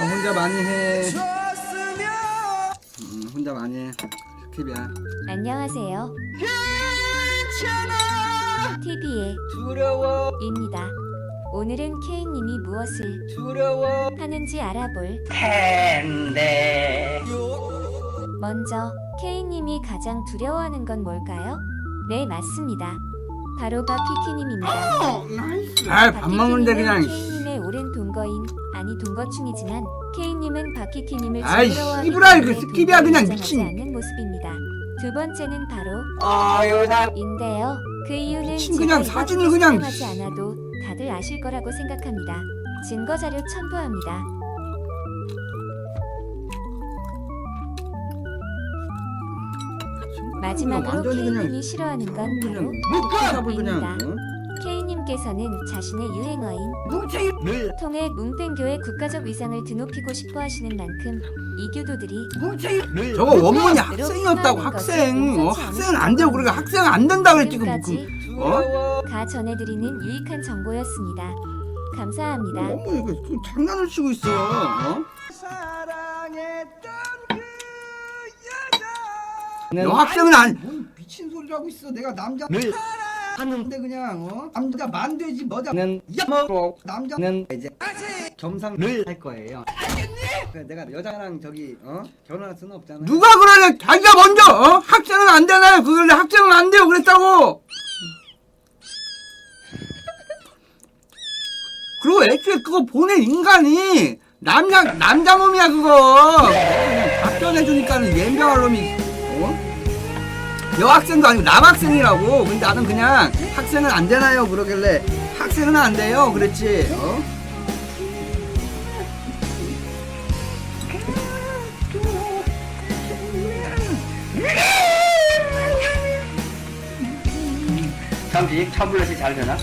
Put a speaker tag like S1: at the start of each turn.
S1: 어, 혼자 많이 해. 음, 혼자 많이 해. 스킵이야.
S2: 안녕하세요. TV의
S1: 두려워,
S2: 입니다. 오늘은 K님이 무엇을
S1: 두려워.
S2: 하는지 알아볼 먼저 K님이 가장 두려워하는 건 뭘까요? 네, 맞습니다. 바로 바키키님입니다.
S1: 아, 밥 먹는데 그냥.
S2: K님의 오랜 동거인 아니 동거충이지만 K님은 바키키님을
S1: 아이,
S2: 부러워하기
S1: 씨부라,
S2: 때문에
S1: 이거 스킵이야, 그냥
S2: 동거를
S1: 미친.
S2: 인정하지 않는 모습입니다. 두 번째는 바로
S1: 아유나.
S2: 인데요. 그 이유는
S1: 미친,
S2: 제가
S1: 그냥 사진을 그냥-
S2: 설명하지 않아도 다들 아실 거라고 생각합니다. 증거 자료 첨부합니다. 마지막으로
S1: 완전히 그냥
S2: K님이 싫어하는 건 바로
S1: 묵혀잡을 그냥. 어?
S2: K님께서는 자신의 유행어인
S1: 뭉탱이를
S2: 통해 뭉pen교의 국가적 위상을 드높이고 싶어 하시는 만큼 이교도들이
S1: 뭉탱이를 저거 원문이 학생이었다고 학생 어 학생은 안 되고 그러니까 학생은 안 된다 그랬지 그
S2: 지금까지
S1: 그, 어?
S2: 가 전해드리는 유익한 정보였습니다. 감사합니다.
S1: 어머 이거 그 장난을 치고 있어 어? 너 학생은
S3: 안뭔 미친 소리를 하고 있어. 내가 남자를 하는데 그냥 어? 남자 만되지 뭐다.
S1: 는
S3: 야먹 남자는
S1: 이제 겸상을 할 거예요. 그래, 내가 여자랑 저기 어? 결혼할 수는 없잖아 누가 그러냐? 자기가 먼저 어? 학생은 안 되나요. 그걸 학생은 안 돼요. 그랬다고. 그리고 애초에 그거 보낸 인간이 남자 남자 놈이야 그거. 그냥 답변해주니까는 연병할 놈이 어? 여학생도 아니고 남학생이라고 근데 나는 그냥 학생은 안 되나요 그러길래 학생은 안 돼요 그랬지 어?
S4: 잠시 타블렛이 잘 되나?